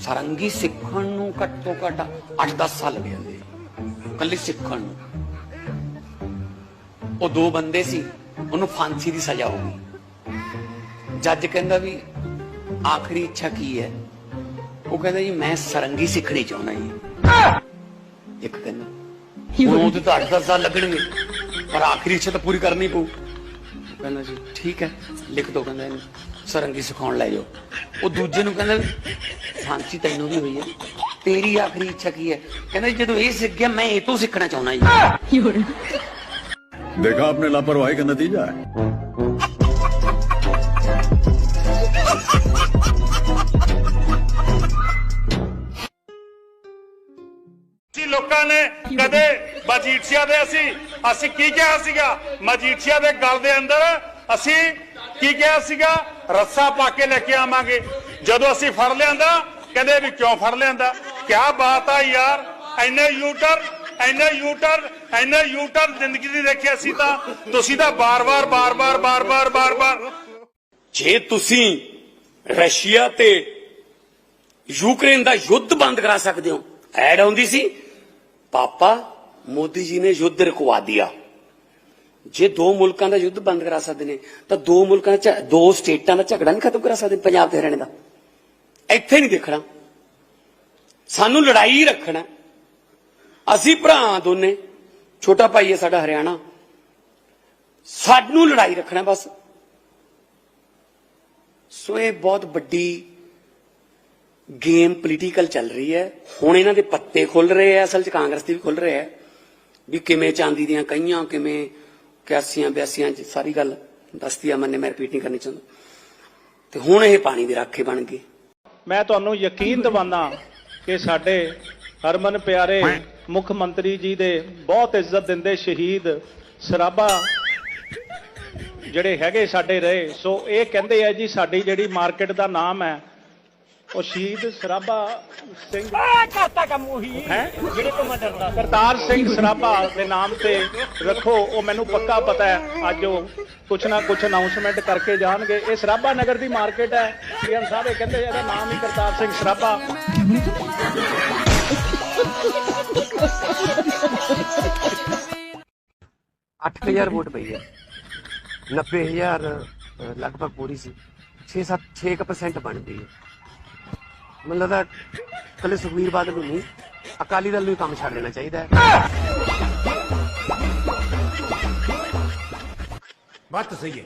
ਸਰੰਗੀ ਸਿੱਖਣ ਨੂੰ ਘੱਟ ਤੋਂ ਘੱਟ 8-10 ਸਾਲ ਲੱਗ ਜਾਂਦੇ ਕੱਲੀ ਸਿੱਖਣ ਨੂੰ। ਉਹ ਦੋ ਬੰਦੇ ਸੀ, ਉਹਨੂੰ ਫਾਂਸੀ ਦੀ ਸਜ਼ਾ ਹੋ ਗਈ। ਜੱਜ ਕਹਿੰਦਾ ਵੀ ਆਖਰੀ ਇੱਛਾ ਕੀ ਹੈ? ਉਹ ਕਹਿੰਦਾ ਜੀ, ਮੈਂ ਸਰੰਗੀ ਸਿੱਖਣੀ ਚਾਹੁੰਦਾ ਜੀ। ਇੱਕ ਕਹਿੰਦਾ ਹੁਣ ਉਹਦੇ ਤਾਂ 8-10 ਸਾਲ ਲੱਗਣਗੇ, ਪਰ ਆਖਰੀ ਇੱਛਾ ਤਾਂ ਪੂਰੀ ਕਰਨੀ ਪਊ। ਕਹਿੰਦਾ ਜੀ, ਠੀਕ ਹੈ, ਲਿਖ ਦੋ ਕਹਿੰਦਾ ਇਹਨੂੰ। ਸਰੰਗੀ ਸਿਖਾਉਣ ਲੈ ਜਾਓ। ਉਹ ਦੂਜੇ ਨੂੰ ਕਹਿੰਦਾ ਫਾਂਸੀ ਤੈਨੂੰ ਵੀ ਹੋਈ ਹੈ। ਤੇਰੀ ਆਖਰੀ ਇੱਛਾ ਕੀ ਹੈ? ਕਹਿੰਦਾ ਜਦੋਂ ਇਹ ਸਿੱਖ ਗਿਆ ਮੈਂ ਇਹ ਤੋਂ ਸਿੱਖਣਾ ਚਾਹੁੰਦਾ ਜੀ। ਦੇਖਾ ਆਪਣੇ ਲਾਪਰਵਾਹੀ ਦਾ ਨਤੀਜਾ ਹੈ। ਲੋਕਾਂ ਨੇ ਕਦੇ ਮਜੀਠੀਆ ਦੇ ਅਸੀਂ ਅਸੀਂ ਕੀ ਕਿਹਾ ਸੀਗਾ? ਮਜੀਠੀਆ ਦੇ ਗੱਲ ਦੇ ਅੰਦਰ ਅਸੀਂ ਕੀ ਕਿਹਾ ਸੀਗਾ? ਰੱਸਾ ਪਾ ਕੇ ਲੈ ਕੇ ਆਵਾਂਗੇ। ਜਦੋਂ ਅਸੀਂ ਫੜ ਲਿਆਂਦਾ, ਕਹਿੰਦੇ ਵੀ ਕਿਉਂ ਫੜ ਲਿਆਂਦਾ? ਕਿਆ ਬਾਤ ਆ ਯਾਰ ਐਨੇ ਯੂਟਰ ਐਨੇ ਯੂਟਰ ਐਨੇ ਯੂਟਰ ਜ਼ਿੰਦਗੀ ਦੀ ਦੇਖਿਆ ਅਸੀਂ ਤਾਂ ਤੁਸੀਂ ਤਾਂ ਬਾਰ-ਬਾਰ ਬਾਰ-ਬਾਰ ਬਾਰ-ਬਾਰ ਬਾਰ-ਬਾਰ। ਜੇ ਤੁਸੀਂ ਰਸ਼ੀਆ ਤੇ ਯੂਕਰੇਨ ਦਾ ਯੁੱਧ ਬੰਦ ਕਰਾ ਸਕਦੇ ਹੋ। ਐਡ ਆਉਂਦੀ ਸੀ, ਪਾਪਾ ਮੋਦੀ ਜੀ ਨੇ ਯੁੱਧ ਰੁਕਵਾ ਦਿਆ। ਜੇ ਦੋ ਮੁਲਕਾਂ ਦਾ ਯੁੱਧ ਬੰਦ ਕਰਾ ਸਕਦੇ ਨੇ, ਤਾਂ ਦੋ ਮੁਲਕਾਂ ਚ ਦੋ ਸਟੇਟਾਂ ਦਾ ਝਗੜਾ ਨਹੀਂ ਖਤਮ ਕਰਾ ਸਕਦੇ ਪੰਜਾਬ ਤੇ ਹਰਿਆਣੇ ਦਾ। ਇੱਥੇ ਨਹੀਂ ਦੇਖਣਾ। ਸਾਨੂੰ ਲੜਾਈ ਰੱਖਣਾ। ਅਸੀਂ ਭਰਾ ਦੋਨੇ, ਛੋਟਾ ਭਾਈ ਹੈ ਸਾਡਾ ਹਰਿਆਣਾ। ਸਾਨੂੰ ਲੜਾਈ ਰੱਖਣਾ ਬਸ। ਸੋ ਇਹ ਬਹੁਤ ਵੱਡੀ ਗੇਮ ਪੋਲੀਟੀਕਲ ਚੱਲ ਰਹੀ ਹੈ। ਹੁਣ ਇਹਨਾਂ ਦੇ ਪੱਤੇ ਖੁੱਲ ਰਹੇ ਆ, ਅਸਲ 'ਚ ਕਾਂਗਰਸ ਦੇ ਵੀ ਖੁੱਲ ਰਹੇ ਆ। ਵੀ ਕਿਵੇਂ ਚਾਂਦੀ ਦੀਆਂ ਕਈਆਂ, ਕਿਵੇਂ 81 82 ਚ ਸਾਰੀ ਗੱਲ ਦੱਸਦੀ ਆ ਮੈਨੇ ਮੈਂ ਰਿਪੀਟ ਨਹੀਂ ਕਰਨੀ ਚਾਹੁੰਦਾ। ਤੇ ਹੁਣ ਇਹ ਪਾਣੀ ਦੇ ਰਾਖੇ ਬਣ ਗਏ। ਮੈਂ ਤੁਹਾਨੂੰ ਯਕੀਨ ਦਿਵਾਨਾ ਕਿ ਸਾਡੇ ਹਰਮਨ ਪਿਆਰੇ ਮੁੱਖ ਮੰਤਰੀ ਜੀ ਦੇ ਬਹੁਤ ਇੱਜ਼ਤ ਦਿੰਦੇ ਸ਼ਹੀਦ ਸਰਾਭਾ ਜਿਹੜੇ ਹੈਗੇ ਸਾਡੇ ਰਹੇ, ਸੋ ਇਹ ਕਹਿੰਦੇ ਆ ਜੀ, ਸਾਡੀ ਜਿਹੜੀ ਮਾਰਕੀਟ ਦਾ ਨਾਮ ਹੈ ਉਹ ਸ਼ਹੀਦ ਸਰਾਭਾ ਸਿੰਘ ਕਰਤਾ ਕੰਮ ਉਹੀ। ਹੈ? ਜਿਹੜੇ ਤੋਂ ਮੈਂ ਡਰਦਾ ਕਰਤਾਰ ਸਿੰਘ ਸਰਾਭਾ ਦੇ ਨਾਮ ਤੇ ਰੱਖੋ ਉਹ ਮੈਨੂੰ ਪੱਕਾ ਪਤਾ ਹੈ ਅੱਜ ਉਹ ਕੁਛ ਨਾ ਕੁਛ ਅਨਾਉਂਸਮੈਂਟ ਕਰਕੇ ਜਾਣਗੇ। ਇਹ ਸਰਾਭਾ ਨਗਰ ਦੀ ਮਾਰਕੀਟ ਹੈ। ਸੀਐਮ ਸਾਹਿਬ ਇਹ ਕਹਿੰਦੇ ਇਹਦਾ ਨਾਮ ਹੀ ਕਰਤਾਰ ਸਿੰਘ ਸਰਾਭਾ। 8000 ਵੋਟ ਪਈ ਹੈ। 90000 ਅ, ਲਗਭਗ ਪੂਰੀ ਸੀ। 6-7 6% ਬਣ ਗਈ ਹੈ। ਮੈਨੂੰ ਲੱਗਦਾ ਕੱਲੇ ਸੁਖਵੀਰ ਬਾਦਲ ਨੂੰ ਨਹੀਂ, ਅਕਾਲੀ ਦਲ ਨੂੰ ਹੀ ਕੰਮ ਛੱਡ ਦੇਣਾ ਚਾਹੀਦਾ ਹੈ। ਬਾਤ ਸਹੀ ਹੈ।